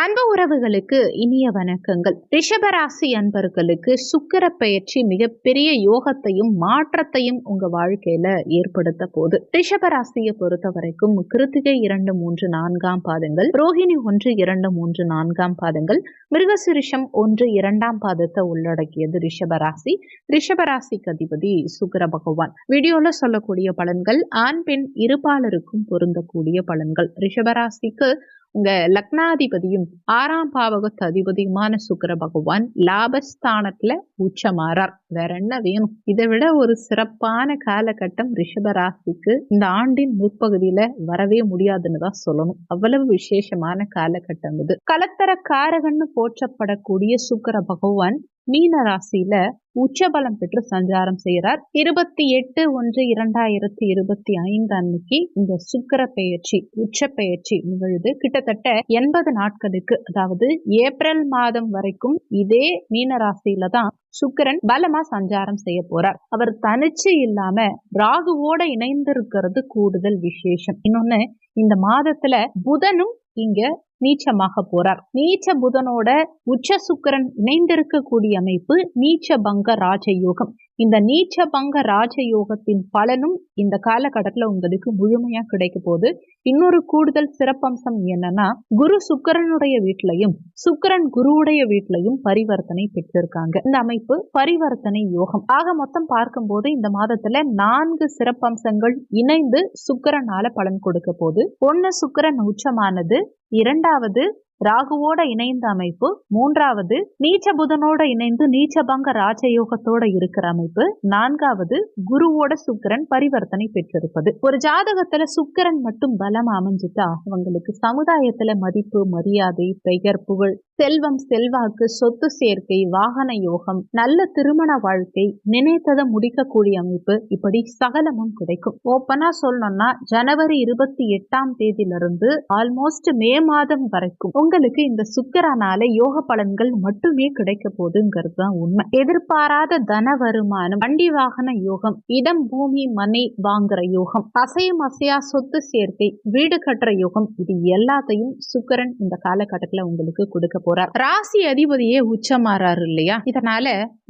அன்பு உறவுகளுக்கு இனிய வணக்கங்கள். ரிஷபராசி அன்பர்களுக்கு சுக்கர பயிற்சி மிகப்பெரிய யோகத்தையும் மாற்றத்தையும் உங்க வாழ்க்கையில ஏற்படுத்த போது. ரிஷபராசியை பொறுத்த வரைக்கும் கிருத்திகை இரண்டு மூன்று நான்காம் பாதங்கள் ரோஹிணி ஒன்று இரண்டு மூன்று நான்காம் பாதங்கள் மிருகசிரிஷம் ஒன்று இரண்டாம் பாதத்தை உள்ளடக்கியது ரிஷபராசி ரிஷபராசிக்கு அதிபதி சுக்கர பகவான். வீடியோல சொல்லக்கூடிய பலன்கள் ஆண் பெண் இருபாலருக்கும் பொருந்தக்கூடிய பலன்கள். ரிஷபராசிக்கு உங்க லக்னாதிபதியும் ஆறாம் பாவகத்து அதிபதியுமான சுக்கிர பகவான் லாபஸ்தானத்துல உச்சமாறார். வேற என்ன வேணும்? இதை விட ஒரு சிறப்பான காலகட்டம் ரிஷபராசிக்கு இந்த ஆண்டின் முற்பகுதியில வரவே முடியாதுன்னு தான் சொல்லணும். அவ்வளவு விசேஷமான காலகட்டம் இது. கலத்தர காரகன்னு போற்றப்படக்கூடிய சுக்கிர பகவான் மீன ராசியில உச்சபலம் பெற்று சஞ்சாரம் செய்கிறார். இருபத்தி எட்டு ஒன்று இரண்டாயிரத்தி இருபத்தி ஐந்து அன்னைக்கு இந்த சுக்கர பெயர்ச்சி உச்ச பெயர்ச்சி நிகழ்வு கிட்டத்தட்ட எண்பது நாட்களுக்கு அதாவது ஏப்ரல் மாதம் வரைக்கும் இதே மீன ராசியில தான் சுக்கரன் பலமா சஞ்சாரம் செய்ய போறார். அவர் தனிச்சு இல்லாம ராகுவோட இணைந்திருக்கிறது கூடுதல் விசேஷம். இன்னொன்னு இந்த மாதத்துல புதனும் இங்க நீச்சமாக போறார். நீச்ச புதனோட உச்ச சுக்கரன் இணைந்திருக்கக்கூடிய அமைப்பு நீச்ச பங்க ராஜயோகம். இந்த நீச்ச பங்க ராஜயோகத்தின் பலனும் இந்த காலகட்டத்தில் உங்களுக்கு முழுமையா கிடைக்க போது இன்னொரு கூடுதல் சிறப்பம்சம் என்னன்னா குரு சுக்கரனுடைய வீட்லையும் சுக்கரன் குருவுடைய வீட்லையும் பரிவர்த்தனை பெற்றிருக்காங்க. இந்த அமைப்பு பரிவர்த்தனை யோகம். ஆக மொத்தம் பார்க்கும்போது இந்த மாதத்துல நான்கு சிறப்பம்சங்கள் இணைந்து சுக்கரனால பலன் கொடுக்க போது ஒன்னு சுக்கரன் உச்சமானது இரண்டாவது ராகுவோட இணைந்த அமைப்பு. மூன்றாவது நீச்ச புதனோட இணைந்து நீச்சபங்க ராஜயோகத்தோட இருக்கிற அமைப்பு. நான்காவது குருவோட சுக்கரன் பரிவர்த்தனை பெற்றிருப்பது. ஒரு ஜாதகத்துல சுக்கரன் மட்டும் பலம் அமைஞ்சிட்டா அவங்களுக்கு சமுதாயத்துல மதிப்பு மரியாதை பெயர் புகழ் செல்வம் செல்வாக்கு சொத்து சேர்க்கை வாகன யோகம் நல்ல திருமண வாழ்க்கை நினைத்ததை முடிக்கக்கூடிய அமைப்பு இப்படி சகலமும் கிடைக்கும். ஓப்பனா சொல்லணும்னா ஜனவரி இருபத்தி எட்டாம் தேதியிலிருந்து ஆல்மோஸ்ட் மே மாதம் வரைக்கும் உங்களுக்கு இந்த சுக்கரனால யோக பலன்கள் மட்டுமே கிடைக்க போதுங்கிறது தான் உண்மை. எதிர்பாராத தன வருமானம் வண்டி வாகன யோகம் இடம் பூமி மனை வாங்குற யோகம் அசையும் அசையா சொத்து சேர்க்கை வீடு கட்டுற யோகம் இது எல்லாத்தையும் சுக்கரன் இந்த காலகட்டத்தில் உங்களுக்கு கொடுக்க போறார். ராசி அதிபதியே உச்சமாறாரு இல்லையா? இதனால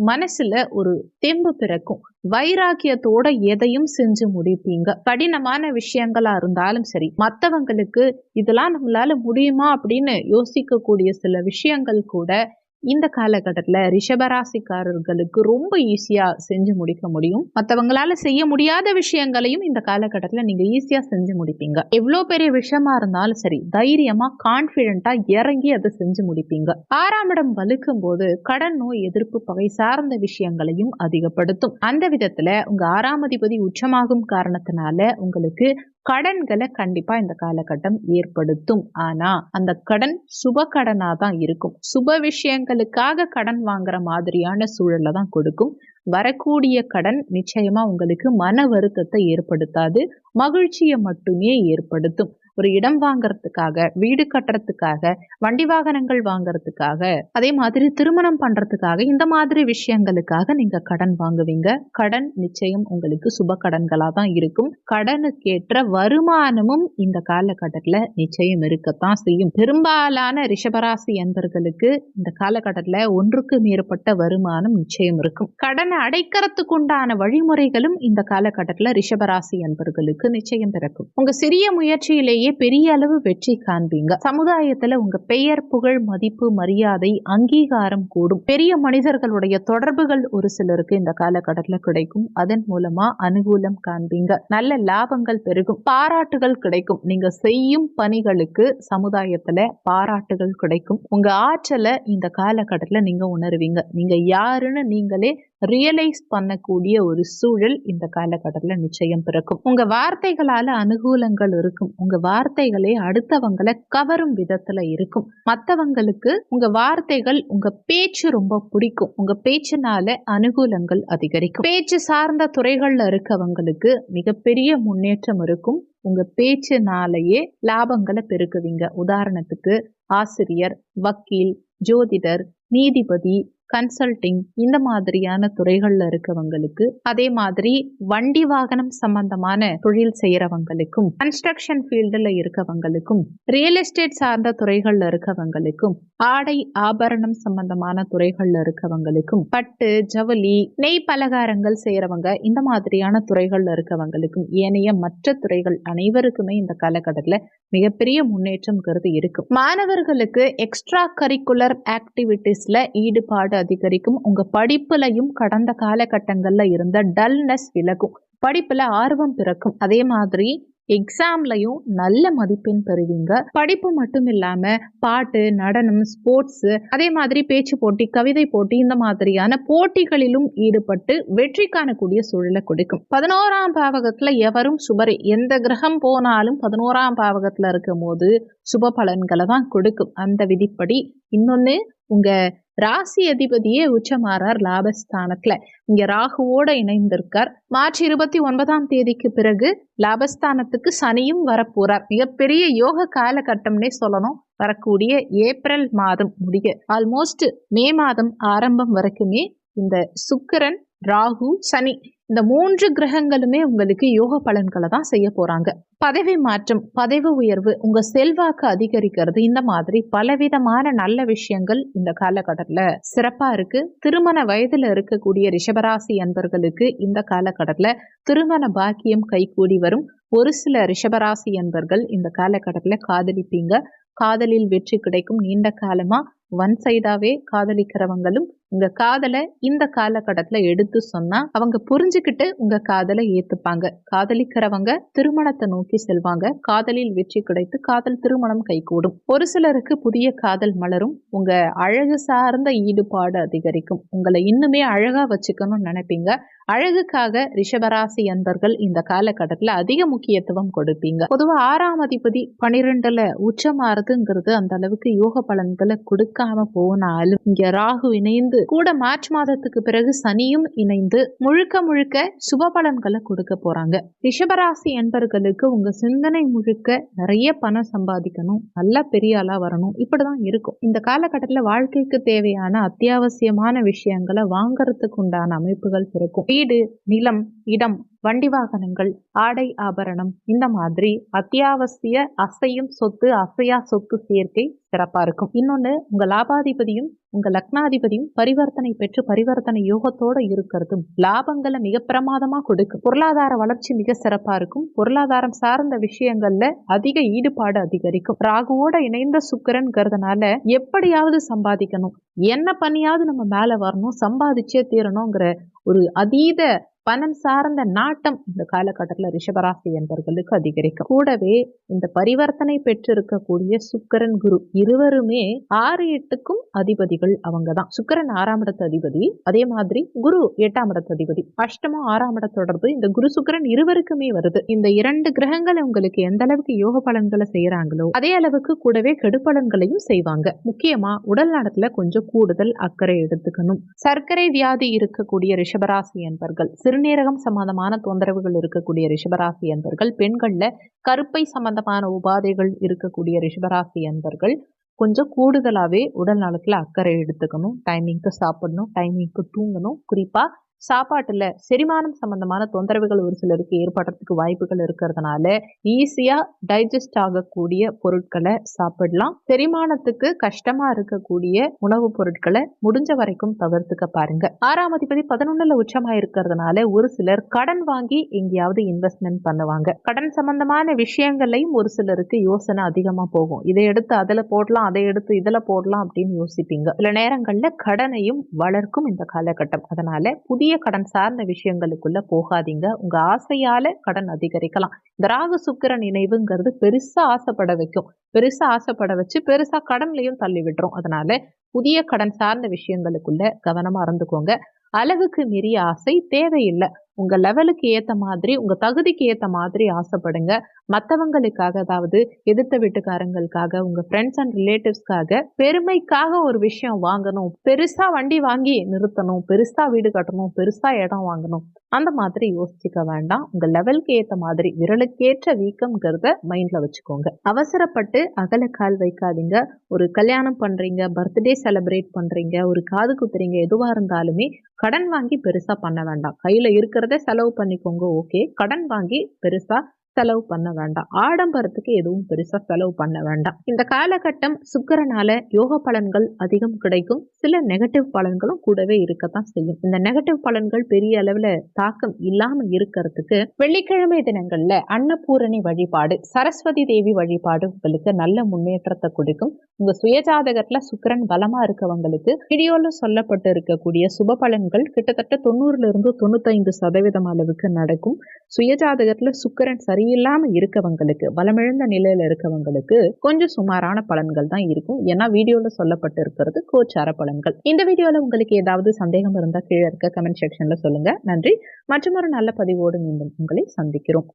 மனசுல ஒரு தெம்பு பிறக்கும். வைராக்கியத்தோட எதையும் செஞ்சு முடிப்பீங்க. கடினமான விஷயங்களா இருந்தாலும் சரி மற்றவங்களுக்கு இதெல்லாம் நம்மளால முடியுமா அப்படின்னு யோசிக்கக்கூடிய சில விஷயங்கள் கூட இந்த காலகட்டத்தில் ரிஷபராசிக்காரர்களுக்கு ரொம்ப ஈஸியாக செஞ்சு முடிக்க முடியும். மற்றவங்களால செய்ய முடியாத விஷயங்களையும் இந்த காலகட்டத்தில் நீங்கள் ஈஸியாக செஞ்சு முடிப்பீங்க. எவ்வளோ பெரிய விஷயமா இருந்தாலும் சரி தைரியமாக கான்ஃபிடென்ட்டாக இறங்கி அதை செஞ்சு முடிப்பீங்க. ஆறாம் இடம் வலுக்கும் போது கடன் நோய் எதிர்ப்பு பகை சார்ந்த விஷயங்களையும் அதிகப்படுத்தும். அந்த விதத்தில் உங்கள் ஆறாம் அதிபதி உச்சமாகும் காரணத்தினால உங்களுக்கு கடன்களை கண்டிப்பா இந்த காலகட்டம் ஏற்படுத்தும். ஆனா அந்த கடன் சுப கடனா தான் இருக்கும். சுப விஷயங்களுக்காக கடன் வாங்குற மாதிரியான சூழலை தான் கொடுக்கும். வரக்கூடிய கடன் நிச்சயமா உங்களுக்கு மன வருத்தத்தை ஏற்படுத்தாது மகிழ்ச்சியை மட்டுமே ஏற்படுத்தும். ஒரு இடம் வாங்கறதுக்காக வீடு கட்டுறதுக்காக வண்டி வாகனங்கள் வாங்கறதுக்காக அதே மாதிரி திருமணம் பண்றதுக்காக இந்த மாதிரி விஷயங்களுக்காக நீங்க கடன் வாங்குவீங்க. கடன் நிச்சயம் உங்களுக்கு சுப கடன்களா தான் இருக்கும். கடனுக்கேற்ற வருமானமும் இந்த காலகட்டத்துல நிச்சயம் இருக்கத்தான் செய்யும். பெரும்பாலான ரிஷபராசி என்பர்களுக்கு இந்த காலகட்டத்துல ஒன்றுக்கு மேற்பட்ட வருமானம் நிச்சயம் இருக்கும். கடனை அடைக்கிறதுக்கு உண்டான வழிமுறைகளும் இந்த காலகட்டத்துல ரிஷபராசி என்பர்களுக்கு நிச்சயம் பிறக்கும். உங்க சிறிய முயற்சியிலேயே பெரிய அளவு வெற்றி காண்பீங்க. சமுதாயத்துல உங்க பெயர் புகழ் மதிப்பு மரியாதை அங்கீகாரம் கூடும். பெரிய மனிதர்களுடைய தொடர்புகள் ஒரு சிலருக்கு இந்த காலகட்டத்தில் கிடைக்கும். அதன் மூலமா அனுகூலம் காண்பீங்க. நல்ல லாபங்கள் பெருகும். பாராட்டுகள் கிடைக்கும். நீங்க செய்யும் பணிகளுக்கு சமுதாயத்துல பாராட்டுகள் கிடைக்கும். உங்க ஆற்றலை இந்த காலகட்டத்தில் நீங்க உணர்வீங்க. நீங்க யாருன்னு நீங்களே ரியலைஸ் பண்ணக்கூடிய ஒரு சூழல் இந்த காலகட்டத்தில் நிச்சயம் பிறக்கும். உங்க வார்த்தைகளால அனுகூலங்கள் இருக்கும். உங்க வார்த்தைகளே அடுத்தவங்களை கவரும் விதத்துல இருக்கும். மற்றவங்களுக்கு உங்க வார்த்தைகள் உங்க பேச்சு ரொம்ப பிடிக்கும். உங்க பேச்சுனால அனுகூலங்கள் அதிகரிக்கும். பேச்சு சார்ந்த துறைகள்ல இருக்கவங்களுக்கு மிகப்பெரிய முன்னேற்றம் இருக்கும். உங்க பேச்சுனாலேயே லாபங்களை பெருக்குவீங்க. உதாரணத்துக்கு ஆசிரியர் வக்கீல் ஜோதிடர் நீதிபதி கன்சல்டிங் இந்த மாதிரியான துறைகள்ல இருக்கவங்களுக்கு அதே மாதிரி வண்டி வாகனம் சம்பந்தமான தொழில் செய்யறவங்களுக்கும் கன்ஸ்ட்ரக்ஷன் ஃபீல்டுல இருக்கவங்களுக்கும் ரியல் எஸ்டேட் சார்ந்த துறைகள்ல இருக்கவங்களுக்கும் ஆடை ஆபரணம் சம்பந்தமான துறைகள்ல இருக்கவங்களுக்கும் பட்டு ஜவுளி நெய் பலகாரங்கள் செய்யறவங்க இந்த மாதிரியான துறைகள்ல இருக்கவங்களுக்கும் ஏனைய மற்ற துறைகள் அனைவருக்குமே இந்த காலகட்டத்தில் மிகப்பெரிய முன்னேற்றம்ங்கிறது இருக்கும் மாணவர்களுக்கு எக்ஸ்ட்ரா கரிக்குலர் ஆக்டிவிட்டீஸ்ல ஈடுபாடு அதிகரிக்கும். உங்க படிப்புலையும் கடந்த காலகட்டங்கள்ல இருந்த டல்னஸ் விலகும். படிப்புல ஆர்வம் பிறக்கும். அதே மாதிரி எக்ஸாம்லையும் நல்ல மதிப்பெண் பெறுவீங்க. படிப்பு மட்டும் இல்லாம பாட்டு நடனம் ஸ்போர்ட்ஸ் அதே மாதிரி பேச்சு போட்டி கவிதை போட்டி இந்த மாதிரியான போட்டிகளிலும் ஈடுபட்டு வெற்றி காணக்கூடிய சூழலை கொடுக்கும். பதினோராம் பாவகத்துல எவரும் சுபரை எந்த கிரகம் போனாலும் பதினோராம் பாவகத்துல இருக்கும் போது சுப பலன்களை தான் கொடுக்கும். அந்த விதிப்படி இன்னொன்னு உங்க ராசி அதிபதியே உச்சமாறார் லாபஸ்தானத்துல. இங்க ராகுவோட இணைந்திருக்கார். மார்ச் இருபத்தி ஒன்பதாம் தேதிக்கு பிறகு லாபஸ்தானத்துக்கு சனியும் வரப்போறார். மிகப்பெரிய யோக காலகட்டம்னே சொல்லணும். வரக்கூடிய ஏப்ரல் மாதம் முடிய ஆல்மோஸ்ட் மே மாதம் ஆரம்பம் வரைக்குமே இந்த சுக்கிரன் ராகு சனி இந்த மூன்று கிரகங்களுமே உங்களுக்கு யோக பலன்களை தான் செய்ய போறாங்க. பதவி மாற்றம் பதவி உயர்வு உங்க செல்வாக்கு அதிகரிக்கிறது இந்த மாதிரி பலவிதமான நல்ல விஷயங்கள் இந்த காலகட்டத்தில் சிறப்பா இருக்கு. திருமண வயதுல இருக்கக்கூடிய ரிஷபராசி அன்பர்களுக்கு இந்த காலகட்டத்தில் திருமண பாக்கியம் கைகூடி வரும். ஒரு சில ரிஷபராசி அன்பர்கள் இந்த காலகட்டத்தில் காதலிப்பீங்க. காதலில் வெற்றி கிடைக்கும். நீண்ட காலமா ஒன் சைடாவே காதலிக்கிறவங்களும் உங்க காதலை இந்த காலகட்டத்துல எடுத்து சொன்னா அவங்க புரிஞ்சுக்கிட்டு உங்க காதலை ஏத்துப்பாங்க. காதலிக்கிறவங்க திருமணத்தை நோக்கி செல்வாங்க. காதலில் வெற்றி கிடைத்து காதல் திருமணம் கைகூடும். ஒரு சிலருக்கு புதிய காதல் மலரும். உங்க அழகு சார்ந்த ஈடுபாடு அதிகரிக்கும். உங்களை இன்னுமே அழகா வச்சுக்கணும்னு நினைப்பீங்க. அழகுக்காக ரிஷபராசி அன்பர்கள் இந்த காலகட்டத்தில் அதிக முக்கியத்துவம் கொடுப்பீங்க. பொதுவாக ஆறாம் அதிபதி பனிரெண்டுல உச்சமாறுதுங்கிறது அந்த அளவுக்கு யோக பலன்களை கொடுக்காம போனாலும் இங்க ராகு இணைந்து கூட மார்ச் மாதத்துக்கு பிறகு சனியும் இணைந்து முழுக்க முழுக்க சுப பலன்களை கொடுக்க போறாங்க. ரிஷபராசி என்பர்களுக்கு உங்க சிந்தனை முழுக்க நிறைய பணம் சம்பாதிக்கணும். நல்லா பெரிய ஆளா வரணும். இப்படிதான் இருக்கும். இந்த காலகட்டத்தில் வாழ்க்கைக்கு தேவையான அத்தியாவசியமான விஷயங்களை வாங்கறதுக்கு உண்டான அமைப்புகள் பிறக்கும் வீடு நிலம் இடம் வண்டி வாகனங்கள் ஆடை ஆபரணம் இந்த மாதிரி அத்தியாவசிய அசையும் சொத்து அசையா சொத்து சேர்க்கை சிறப்பாக இருக்கும். இன்னொன்று உங்கள் லாபாதிபதியும் உங்கள் லக்னாதிபதியும் பரிவர்த்தனை பெற்று பரிவர்த்தனை யோகத்தோடு இருக்கிறதும் லாபங்களை மிக பிரமாதமாக கொடுக்கும் பொருளாதார வளர்ச்சி மிக சிறப்பாக இருக்கும். பொருளாதாரம் சார்ந்த விஷயங்களில் அதிக ஈடுபாடு அதிகரிக்கும். ராகுவோட இணைந்த சுக்கரன்கிறதுனால எப்படியாவது சம்பாதிக்கணும். என்ன பண்ணியாவது நம்ம மேலே வரணும் சம்பாதிச்சே தீரணுங்கிற ஒரு அதீத பணம் சார்ந்த நாட்டம் இந்த காலகட்டத்தில் ரிஷபராசி என்பவர்களுக்கு அதிகரிக்கும். கூடவே இந்த பரிவர்த்தனை பெற்றிருக்கக்கூடிய சுக்கரன் குரு இருவருமே ஆறு எட்டுக்கும் அதிபதிகள் அவங்க தான் சுக்கரன் ஆறாம் இடத்து அதிபதி அதே மாதிரி குரு எட்டாம் இடத்து அதிபதி. அஷ்டமும் ஆறாம் இட தொடர்பு இந்த குரு சுக்கரன் இருவருக்குமே வருது. இந்த இரண்டு கிரகங்கள் உங்களுக்கு எந்த அளவுக்கு யோக பலன்களை செய்யறாங்களோ அதே அளவுக்கு கூடவே கெடுபலன்களையும் செய்வாங்க. முக்கியமா உடல் நலத்துல கொஞ்சம் கூடுதல் அக்கறை எடுத்துக்கணும். சர்க்கரை வியாதி இருக்கக்கூடிய ரிஷபராசி என்பர்கள் சிறுநீரகம் சம்பந்தமான தொந்தரவுகள் இருக்கக்கூடிய ரிஷபராசி அன்பர்கள் பெண்கள்ல கருப்பை சம்பந்தமான உபாதைகள் இருக்கக்கூடிய ரிஷபராசி அன்பர்கள் கொஞ்சம் கூடுதலாகவே உடல் நலத்தில் அக்கறை எடுத்துக்கணும் டைமிங்க்கு சாப்பிடணும் டைமிங்க்கு தூங்கணும். குறிப்பாக சாப்பாட்டில் செரிமானம் சம்மந்தமான தொந்தரவுகள் ஒரு சிலருக்கு ஏற்படுறதுக்கு வாய்ப்புகள் இருக்கிறதுனால ஈஸியாக டைஜஸ்ட் ஆகக்கூடிய பொருட்களை சாப்பிடலாம். செரிமானத்துக்கு கஷ்டமாக இருக்கக்கூடிய உணவுப் பொருட்களை முடிஞ்ச வரைக்கும் தவிர்த்துக்க பாருங்க. ஆறாம் அதிபதி பதினொன்னுல உச்சமாக இருக்கிறதுனால ஒரு சிலர் கடன் வாங்கி எங்கேயாவது இன்வெஸ்ட்மெண்ட் பண்ணுவாங்க. கடன் சம்பந்தமான விஷயங்கள்லையும் ஒரு சிலருக்கு யோசனை அதிகமாக போகும். இதை எடுத்து அதில் போடலாம் அதை எடுத்து இதில் போடலாம் அப்படின்னு யோசிப்பீங்க. சில நேரங்களில் கடனையும் வளர்க்கும் இந்த காலகட்டம். அதனால புதிய கடன் சார்ந்த விஷயங்களுக்குள்ள போகாதீங்க. உங்க ஆசையால கடன் அதிகரிக்கலாம். இந்த ராகு சுக்கிரன் இணைவுங்கிறது பெருசா ஆசைப்பட வைக்கும். பெருசா ஆசைப்பட வச்சு பெருசா கடன்லையும் தள்ளி விட்டுரும். அதனால புதிய கடன் சார்ந்த விஷயங்களுக்குள்ள கவனமா இருந்துக்கோங்க. அளவுக்கு மீறிய ஆசை தேவையில்லை. உங்க லெவலுக்கு ஏத்த மாதிரி உங்க தகுதிக்கு ஏத்த மாதிரி ஆசைப்படுங்க. மற்றவங்களுக்காக அதாவது எதிர்த்த வீட்டுக்காரங்களுக்காக உங்க ஃப்ரெண்ட்ஸ் அண்ட் ரிலேட்டிவ்ஸ்க்காக பெருமைக்காக ஒரு விஷயம் வாங்கணும். பெருசா வண்டி வாங்கி நிறுத்தணும். பெருசா வீடு கட்டணும். பெருசா இடம் வாங்கணும். அந்த மாதிரி யோசிச்சுக்க வேண்டாம். உங்க லெவலுக்கு ஏத்த மாதிரி விரலுக்கேற்ற வீக்கம்ங்கிறத மைண்ட்ல வச்சுக்கோங்க. அவசரப்பட்டு அகல கால் வைக்காதீங்க. ஒரு கல்யாணம் பண்றீங்க பர்த்டே செலிப்ரேட் பண்றீங்க ஒரு காது குத்துறீங்க எதுவா இருந்தாலுமே கடன் வாங்கி பெருசா பண்ண வேண்டாம். கையில இருக்கிறத செலவு பண்ணிக்கோங்க ஓகே கடன் வாங்கி பெருசா செலவு பண்ண வேண்டாம். ஆடம்பரத்துக்கு எதுவும் பெருசா செலவு பண்ண வேண்டாம். இந்த காலகட்டம் சுக்கரனால யோக பலன்கள் அதிகம் கிடைக்கும். சில நெகட்டிவ் பலன்களும் கூடவே இருக்கத்தான் செய்யும். இந்த நெகட்டிவ் பலன்கள் பெரிய அளவுல தாக்கம் இல்லாம இருக்கிறதுக்கு வெள்ளிக்கிழமை தினங்கள்ல அன்னபூரணி வழிபாடு சரஸ்வதி தேவி வழிபாடு உங்களுக்கு நல்ல முன்னேற்றத்தை கொடுக்கும். உங்க சுயஜாதகத்துல சுக்கரன் பலமா இருக்கவங்களுக்கு வீடியோல சொல்லப்பட்டு இருக்கக்கூடிய சுப பலன்கள் கிட்டத்தட்ட தொண்ணூறுல இருந்து தொண்ணூத்தைந்து சதவீதம் அளவுக்கு நடக்கும். சுயஜாதகத்துல சுக்கரன் சரியில்லாம இருக்கவங்களுக்கு பலமிழந்த நிலையில இருக்கவங்களுக்கு கொஞ்சம் சுமாரான பலன்கள் தான் இருக்கும். ஏன்னா வீடியோல சொல்லப்பட்டு இருக்கிறது கோச்சார பலன்கள். இந்த வீடியோல உங்களுக்கு ஏதாவது சந்தேகம் இருந்தா கீழே இருக்க கமெண்ட் செக்ஷன்ல சொல்லுங்க. நன்றி. மற்றும் ஒரு நல்ல பதிவோடு மீண்டும் உங்களை சந்திக்கிறோம்.